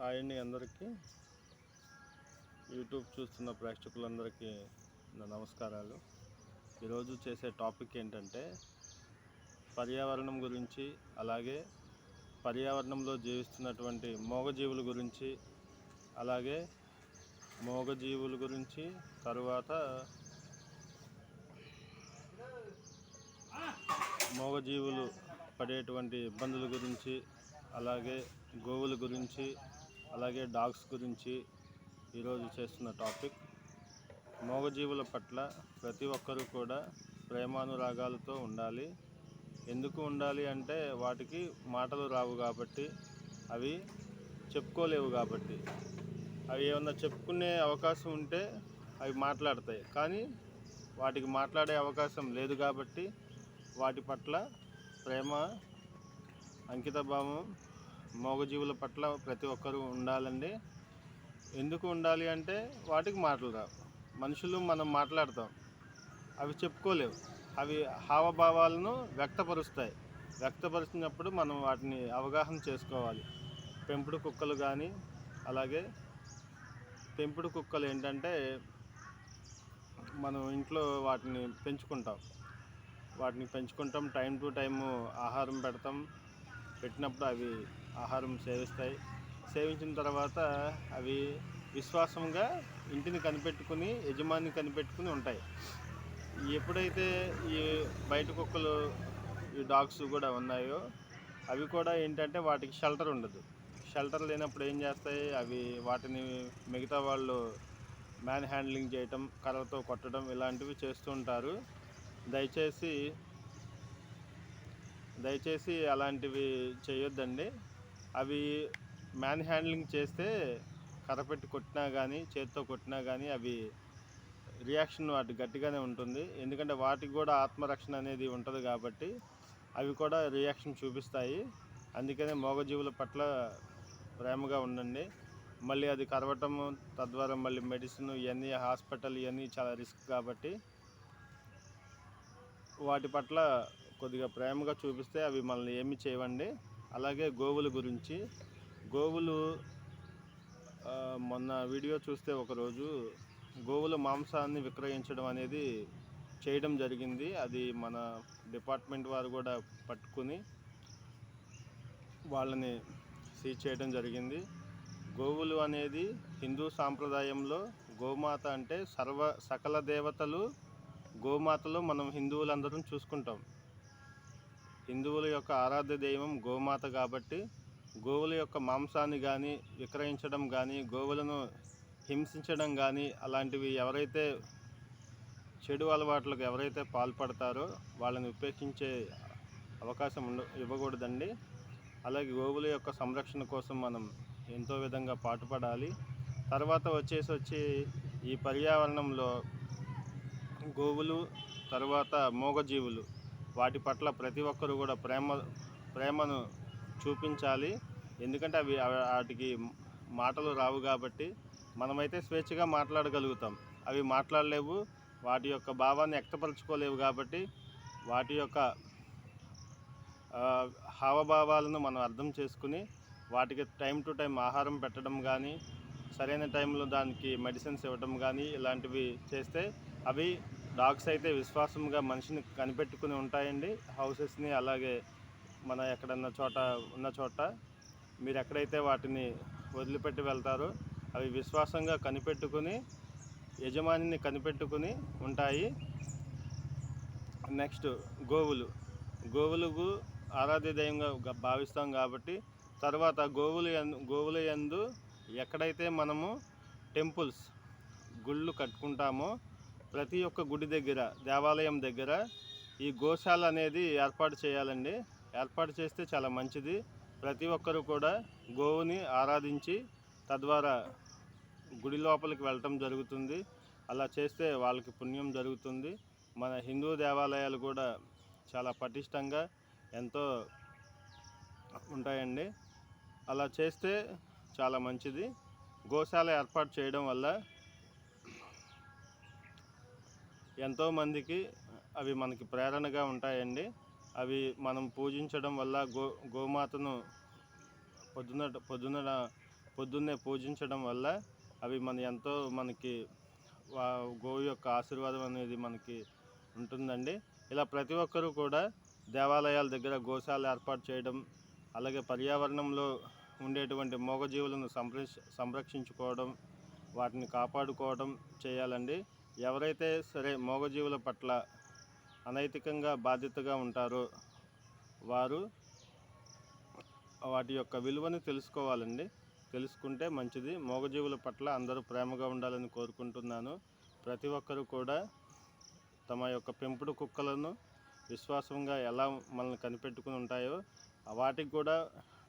Hi అండి అందరికీ. YouTube చూస్తున్న ప్రేక్షకులందరికీ నా నమస్కారాలు. ఈరోజు చేసే టాపిక్ ఏంటంటే పర్యావరణం గురించి అలాగే పర్యావరణంలో జీవిస్తున్నటువంటి మూగజీవుల గురించి అలాగే మూగజీవుల గురించి తరువాత మూగజీవులు పడేటువంటి ఇబ్బందుల గురించి అలాగే గోవుల గురించి అలాగే డాగ్స్ గురించి ఈరోజు చేస్తున్న టాపిక్ మూగజీవుల పట్ల ప్రతి ఒక్కరూ కూడా ప్రేమానురాగాలతో ఉండాలి. ఎందుకు ఉండాలి అంటే వాటికి మాటలు రావు కాబట్టి అవి చెప్పుకోలేవు కాబట్టి. అవి ఏమన్నా చెప్పుకునే అవకాశం ఉంటే అవి మాట్లాడతాయి. కానీ వాటికి మాట్లాడే అవకాశం లేదు కాబట్టి వాటి పట్ల ప్రేమ అంకితభావం మోగజీవుల పట్ల ప్రతి ఒక్కరూ ఉండాలండి. ఎందుకు ఉండాలి అంటే వాటికి మాటలు రావు. మనుషులు మనం మాట్లాడతాం. అవి చెప్పుకోలేవు. అవి హావభావాలను వ్యక్తపరుస్తాయి. వ్యక్తపరిచినప్పుడు మనం వాటిని అవగాహన చేసుకోవాలి. పెంపుడు కుక్కలు కానీ అలాగే పెంపుడు కుక్కలు ఏంటంటే మనం ఇంట్లో వాటిని పెంచుకుంటాం. వాటిని పెంచుకుంటాం. టైం టు టైము ఆహారం పెడతాం. పెట్టినప్పుడు అవి ఆహారం సేవిస్తాయి. సేవించిన తర్వాత అవి విశ్వాసంగా ఇంటిని కనిపెట్టుకుని యజమాని కనిపెట్టుకుని ఉంటాయి. ఎప్పుడైతే ఈ బయట కుక్కలు ఈ డాగ్స్ కూడా ఉన్నాయో అవి కూడా ఏంటంటే వాటికి షెల్టర్ ఉండదు. షెల్టర్ లేనప్పుడు ఏం చేస్తాయి? అవి వాటిని మిగతా వాళ్ళు మ్యాన్ హ్యాండ్లింగ్ చేయటం కర్రతో కొట్టడం ఇలాంటివి చేస్తూ ఉంటారు. దయచేసి దయచేసి అలాంటివి చేయొద్దండి. అవి మ్యాన్ హ్యాండ్లింగ్ చేస్తే కర్రపెట్టి కొట్టినా కానీ చేతితో కొట్టినా కానీ అవి రియాక్షన్ వాటి గట్టిగానే ఉంటుంది. ఎందుకంటే వాటికి కూడా ఆత్మరక్షణ అనేది ఉంటుంది కాబట్టి అవి కూడా రియాక్షన్ చూపిస్తాయి. అందుకనే మోగజీవుల పట్ల ప్రేమగా ఉండండి. మళ్ళీ అది కరవటము తద్వారా మళ్ళీ మెడిసిన్ ఇవన్నీ హాస్పిటల్ ఇవన్నీ చాలా రిస్క్ కాబట్టి వాటి పట్ల కొద్దిగా ప్రేమగా చూపిస్తే అవి మనల్ని ఏమి చేయవండి. అలాగే గోవుల గురించి. గోవులు మొన్న వీడియో చూస్తే ఒకరోజు గోవుల మాంసాన్ని విక్రయించడం అనేది చేయడం జరిగింది. అది మన డిపార్ట్మెంట్ వారు కూడా పట్టుకుని వాళ్ళని సీజ్ చేయడం జరిగింది. గోవులు అనేది హిందూ సాంప్రదాయంలో గోమాత అంటే సర్వ సకల దేవతలు గోమాతలో మనం హిందువులందరం చూసుకుంటాం. హిందువుల యొక్క ఆరాధ్య దైవం గోమాత కాబట్టి గోవుల యొక్క మాంసాన్ని కానీ విక్రయించడం కానీ గోవులను హింసించడం కానీ అలాంటివి ఎవరైతే చెడు అలవాట్లకు ఎవరైతే పాల్పడతారో వాళ్ళని ఉపేక్షించే అవకాశం ఉండ ఇవ్వకూడదండి. అలాగే గోవుల యొక్క సంరక్షణ కోసం మనం ఎంతో విధంగా పాటుపడాలి. తర్వాత వచ్చేసి వచ్చి ఈ పర్యావరణంలో గోవులు తర్వాత మూగజీవులు వాటి పట్ల ప్రతి ఒక్కరు కూడా ప్రేమ ప్రేమను చూపించాలి. ఎందుకంటే అవి వాటికి మాటలు రావు కాబట్టి మనమైతే స్వేచ్ఛగా మాట్లాడగలుగుతాం. అవి మాట్లాడలేవు వాటి యొక్క భావాన్ని వ్యక్తపరచుకోలేవు కాబట్టి వాటి యొక్క హావభావాలను మనం అర్థం చేసుకుని వాటికి టైం టు టైం ఆహారం పెట్టడం కానీ సరైన టైంలో దానికి మెడిసిన్స్ ఇవ్వడం కానీ ఇలాంటివి చేస్తే అవి డాగ్స్ అయితే విశ్వాసంగా మనిషిని కనిపెట్టుకుని ఉంటాయండి. హౌసెస్ని అలాగే మన ఎక్కడన్నా చోట ఉన్న చోట మీరు ఎక్కడైతే వాటిని వదిలిపెట్టి వెళ్తారో అవి విశ్వాసంగా కనిపెట్టుకుని యజమానిని కనిపెట్టుకుని ఉంటాయి. నెక్స్ట్ గోవులు. గోవులకు ఆరాధ్య దైవంగా భావిస్తాం కాబట్టి తర్వాత గోవులు గోవుల యందు ఎక్కడైతే మనము టెంపుల్స్ గుళ్ళు కట్టుకుంటామో ప్రతి ఒక్క గుడి దగ్గర దేవాలయం దగ్గర ఈ గోశాల అనేది ఏర్పాటు చేయాలండి. ఏర్పాటు చేస్తే చాలా మంచిది. ప్రతి ఒక్కరు కూడా గోవుని ఆరాధించి తద్వారా గుడి లోపలికి వెళ్ళటం జరుగుతుంది. అలా చేస్తే వాళ్ళకి పుణ్యం జరుగుతుంది. మన హిందూ దేవాలయాలు కూడా చాలా పటిష్టంగా ఎంతో ఉంటాయండి. అలా చేస్తే చాలా మంచిది. గోశాల ఏర్పాటు చేయడం వల్ల ఎంతోమందికి అవి మనకి ప్రేరణగా ఉంటాయండి. అవి మనం పూజించడం వల్ల గో గోమాతను పొద్దున పొద్దున పొద్దున్నే పూజించడం వల్ల అవి మన ఎంతో మనకి వా- గోవు యొక్క ఆశీర్వాదం అనేది మనకి ఉంటుందండి. ఇలా ప్రతి ఒక్కరూ కూడా దేవాలయాల దగ్గర గోశాల ఏర్పాటు చేయడం అలాగే పర్యావరణంలో ఉండేటువంటి మూగజీవులను సంరక్ష సంరక్షించుకోవడం వాటిని కాపాడుకోవడం చేయాలండి. ఎవరైతే సరే మూగజీవుల పట్ల అనైతికంగా బాధ్యతగా ఉంటారో వారు వాటి యొక్క విలువను తెలుసుకోవాలండి. తెలుసుకుంటే మంచిది. మూగజీవుల పట్ల అందరూ ప్రేమగా ఉండాలని కోరుకుంటున్నాను. ప్రతి ఒక్కరూ కూడా తమ యొక్క పెంపుడు కుక్కలను విశ్వాసంగా ఎలా మనల్ని కనిపెట్టుకుని ఉంటాయో వాటికి కూడా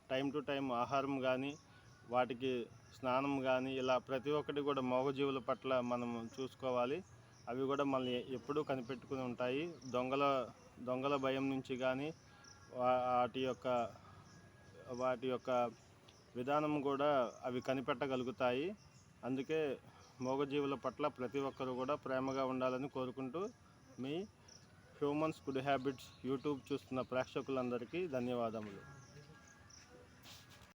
టైం టు టైం ఆహారం కానీ వాటికి స్నానం కానీ ఇలా ప్రతి ఒక్కటి కూడా మూగజీవుల పట్ల మనం చూసుకోవాలి. అవి కూడా మనల్ని ఎప్పుడూ కనిపెట్టుకుని ఉంటాయి. దొంగల దొంగల భయం నుంచి కానీ వా- వాటి యొక్క వాటి యొక్క విధానం కూడా అవి కనిపెట్టగలుగుతాయి. అందుకే మోగజీవుల పట్ల ప్రతి ఒక్కరు కూడా ప్రేమగా ఉండాలని కోరుకుంటూ మీ హ్యూమన్స్ గుడ్ హ్యాబిట్స్ యూట్యూబ్ చూస్తున్న ప్రేక్షకులందరికీ ధన్యవాదములు.